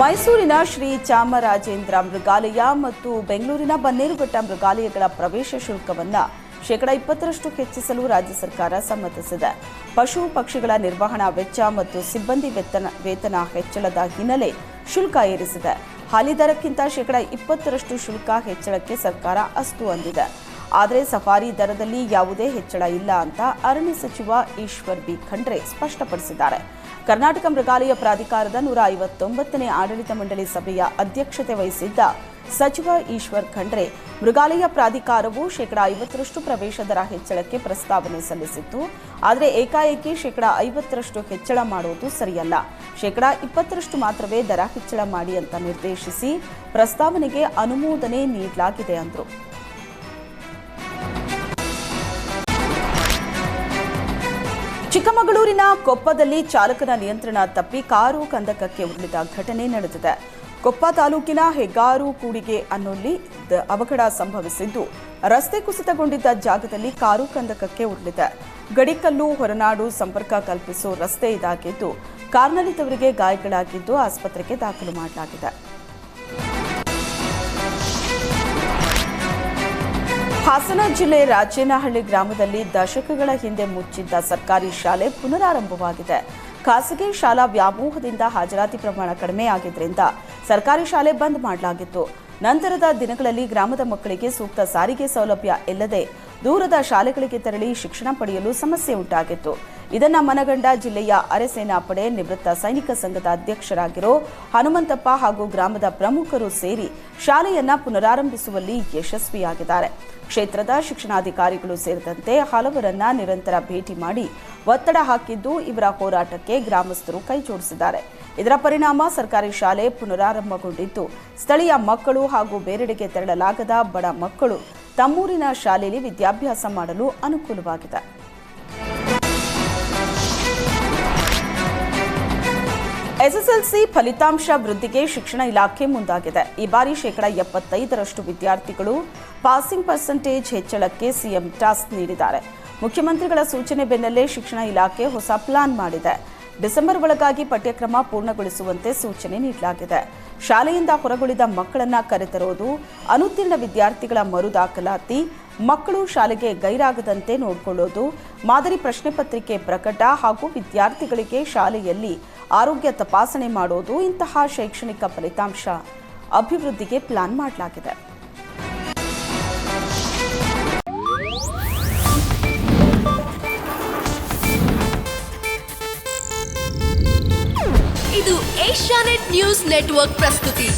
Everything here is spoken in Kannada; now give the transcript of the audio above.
ಮೈಸೂರಿನ ಶ್ರೀ ಚಾಮರಾಜೇಂದ್ರ ಮೃಗಾಲಯ ಮತ್ತು ಬೆಂಗಳೂರಿನ ಬನ್ನೇರುಘಟ್ಟ ಮೃಗಾಲಯಗಳ ಪ್ರವೇಶ ಶುಲ್ಕವನ್ನು ಶೇಕಡಾ ಇಪ್ಪತ್ತರಷ್ಟು ಹೆಚ್ಚಿಸಲು ರಾಜ್ಯ ಸರ್ಕಾರ ಸಮ್ಮತಿಸಿದೆ. ಪಶು ಪಕ್ಷಿಗಳ ನಿರ್ವಹಣಾ ವೆಚ್ಚ ಮತ್ತು ಸಿಬ್ಬಂದಿ ವೇತನ ಹೆಚ್ಚಳದ ಹಿನ್ನೆಲೆ ಶುಲ್ಕ ಏರಿಸಿದೆ. ಹಾಲಿ ದರಕ್ಕಿಂತ ಶೇಕಡಾ ಇಪ್ಪತ್ತರಷ್ಟು ಶುಲ್ಕ ಹೆಚ್ಚಳಕ್ಕೆ ಸರ್ಕಾರ ಅಸ್ತು ಅಂದಿದೆ ಆದರೆ ಸಫಾರಿ ದರದಲ್ಲಿ ಯಾವುದೇ ಹೆಚ್ಚಳ ಇಲ್ಲ ಅಂತ ಅರಣ್ಯ ಸಚಿವ ಈಶ್ವರ್ ಬಿ ಖಂಡ್ರೆ ಸ್ಪಷ್ಟಪಡಿಸಿದ್ದಾರೆ. ಕರ್ನಾಟಕ ಮೃಗಾಲಯ ಪ್ರಾಧಿಕಾರದ ನೂರ ಐವತ್ತೊಂಬತ್ತನೇ ಆಡಳಿತ ಮಂಡಳಿ ಸಭೆಯ ಅಧ್ಯಕ್ಷತೆ ವಹಿಸಿದ್ದ ಸಚಿವ ಈಶ್ವರ್ ಖಂಡ್ರೆ ಮೃಗಾಲಯ ಪ್ರಾಧಿಕಾರವು ಶೇಕಡಾ ಐವತ್ತರಷ್ಟು ಪ್ರವೇಶ ದರ ಹೆಚ್ಚಳಕ್ಕೆ ಪ್ರಸ್ತಾವನೆ ಸಲ್ಲಿಸಿತ್ತು. ಆದರೆ ಏಕಾಏಕಿ ಶೇಕಡಾ ಐವತ್ತರಷ್ಟು ಹೆಚ್ಚಳ ಮಾಡುವುದು ಸರಿಯಲ್ಲ. ಶೇಕಡಾ ಇಪ್ಪತ್ತರಷ್ಟು ಮಾತ್ರವೇ ದರ ಹೆಚ್ಚಳ ಮಾಡಿ ಅಂತ ನಿರ್ದೇಶಿಸಿ ಪ್ರಸ್ತಾವನೆಗೆ ಅನುಮೋದನೆ ನೀಡಲಾಗಿದೆ ಅಂದರು. ಚಿಕ್ಕಮಗಳೂರಿನ ಕೊಪ್ಪದಲ್ಲಿ ಚಾಲಕನ ನಿಯಂತ್ರಣ ತಪ್ಪಿ ಕಾರು ಕಂದಕಕ್ಕೆ ಉರುಳಿದ ಘಟನೆ ನಡೆದಿದೆ. ಕೊಪ್ಪ ತಾಲೂಕಿನ ಹೆಗ್ಗಾರು ಕೂಡಿಗೆ ಅನ್ನೋಲ್ಲಿ ಅವಘಡ ಸಂಭವಿಸಿದ್ದು, ರಸ್ತೆ ಕುಸಿತಗೊಂಡಿದ್ದ ಜಾಗದಲ್ಲಿ ಕಾರು ಕಂದಕಕ್ಕೆ ಉರುಳಿದೆ. ಗಡಿಕಲ್ಲು, ಹೊರನಾಡು ಸಂಪರ್ಕ ಕಲ್ಪಿಸೋ ರಸ್ತೆ ಇದಾಗಿದ್ದು, ಕಾರ್ನಲ್ಲಿದ್ದವರಿಗೆ ಗಾಯಗಳಾಗಿದ್ದು ಆಸ್ಪತ್ರೆಗೆ ದಾಖಲು ಮಾಡಲಾಗಿದೆ. ಹಾಸನ ಜಿಲ್ಲೆ ರಾಜೇನಹಳ್ಳಿ ಗ್ರಾಮದಲ್ಲಿ ದಶಕಗಳ ಹಿಂದೆ ಮುಚ್ಚಿದ್ದ ಸರ್ಕಾರಿ ಶಾಲೆ ಪುನರಾರಂಭವಾಗಿದೆ. ಖಾಸಗಿ ಶಾಲಾ ವ್ಯಾಮೋಹದಿಂದ ಹಾಜರಾತಿ ಪ್ರಮಾಣ ಕಡಿಮೆಯಾಗಿದ್ದರಿಂದ ಸರ್ಕಾರಿ ಶಾಲೆ ಬಂದ್ ಮಾಡಲಾಗಿತ್ತು. ನಂತರದ ದಿನಗಳಲ್ಲಿ ಗ್ರಾಮದ ಮಕ್ಕಳಿಗೆ ಸೂಕ್ತ ಸಾರಿಗೆ ಸೌಲಭ್ಯ ಇಲ್ಲದೆ ದೂರದ ಶಾಲೆಗಳಿಗೆ ತೆರಳಿ ಶಿಕ್ಷಣ ಪಡೆಯಲು ಸಮಸ್ಯೆ ಉಂಟಾಗಿತ್ತು. ಇದನ್ನ ಮನಗಂಡ ಜಿಲ್ಲೆಯ ಅರೆಸೇನಾ ಪಡೆ ನಿವೃತ್ತ ಸೈನಿಕ ಸಂಘದ ಅಧ್ಯಕ್ಷರಾಗಿರೋ ಹನುಮಂತಪ್ಪ ಹಾಗೂ ಗ್ರಾಮದ ಪ್ರಮುಖರು ಸೇರಿ ಶಾಲೆಯನ್ನ ಪುನರಾರಂಭಿಸುವಲ್ಲಿ ಯಶಸ್ವಿಯಾಗಿದ್ದಾರೆ. ಕ್ಷೇತ್ರದ ಶಿಕ್ಷಣಾಧಿಕಾರಿಗಳು ಸೇರಿದಂತೆ ಹಲವರನ್ನ ನಿರಂತರ ಭೇಟಿ ಮಾಡಿ ಒತ್ತಡ ಹಾಕಿದ್ದು ಇವರ ಹೋರಾಟಕ್ಕೆ ಗ್ರಾಮಸ್ಥರು ಕೈಜೋಡಿಸಿದ್ದಾರೆ ಇದರ ಪರಿಣಾಮ ಸರ್ಕಾರಿ ಶಾಲೆ ಪುನರಾರಂಭಗೊಂಡಿದ್ದು, ಸ್ಥಳೀಯ ಮಕ್ಕಳು ಹಾಗೂ ಬೇರೆಡೆಗೆ ತೆರಳಲಾಗದ ಬಡ ಮಕ್ಕಳು ತಮ್ಮೂರಿನ ಶಾಲೆಯಲ್ಲಿ ವಿದ್ಯಾಭ್ಯಾಸ ಮಾಡಲು ಅನುಕೂಲವಾಗಿದೆ. ಎಸ್ಎಸ್ಎಲ್ಸಿ ಫಲಿತಾಂಶ ವೃದ್ಧಿಗೆ ಶಿಕ್ಷಣ ಇಲಾಖೆ ಮುಂದಾಗಿದೆ. ಈ ಬಾರಿ ಶೇಕಡಾ ಎಪ್ಪತ್ತೈದರಷ್ಟು ವಿದ್ಯಾರ್ಥಿಗಳು ಪಾಸಿಂಗ್ ಪರ್ಸೆಂಟೇಜ್ ಹೆಚ್ಚಳಕ್ಕೆ ಸಿಎಂ ಟಾಸ್ಕ್ ನೀಡಿದ್ದಾರೆ. ಮುಖ್ಯಮಂತ್ರಿಗಳ ಸೂಚನೆ ಬೆನ್ನಲ್ಲೇ ಶಿಕ್ಷಣ ಇಲಾಖೆ ಹೊಸ ಪ್ಲಾನ್ ಮಾಡಿದೆ. ಡಿಸೆಂಬರ್ ಒಳಗಾಗಿ ಪಠ್ಯಕ್ರಮ ಪೂರ್ಣಗೊಳಿಸುವಂತೆ ಸೂಚನೆ ನೀಡಲಾಗಿದೆ. ಶಾಲೆಯಿಂದ ಹೊರಗುಳಿದ ಮಕ್ಕಳನ್ನ ಕರೆತರೋದು, ಅನುತ್ತೀರ್ಣ ವಿದ್ಯಾರ್ಥಿಗಳ ಮರು ದಾಖಲಾತಿ ಮಕ್ಕಳು ಶಾಲೆಗೆ ಗೈರಾಗದಂತೆ ನೋಡಿಕೊಳ್ಳೋದು, ಮಾದರಿ ಪ್ರಶ್ನೆ ಪತ್ರಿಕೆ ಪ್ರಕಟ ಹಾಗೂ ವಿದ್ಯಾರ್ಥಿಗಳಿಗೆ ಶಾಲೆಯಲ್ಲಿ ಆರೋಗ್ಯ ತಪಾಸಣೆ ಮಾಡೋದು ಇಂತಹ ಶೈಕ್ಷಣಿಕ ಫಲಿತಾಂಶ. ಅಭಿವೃದ್ಧಿಗೆ ಪ್ಲಾನ್ ಮಾಡಲಾಗಿದೆ. ಇದು ಏಷ್ಯಾನೆಟ್ ನ್ಯೂಸ್ ನೆಟ್ವರ್ಕ್ ಪ್ರಸ್ತುತಿ.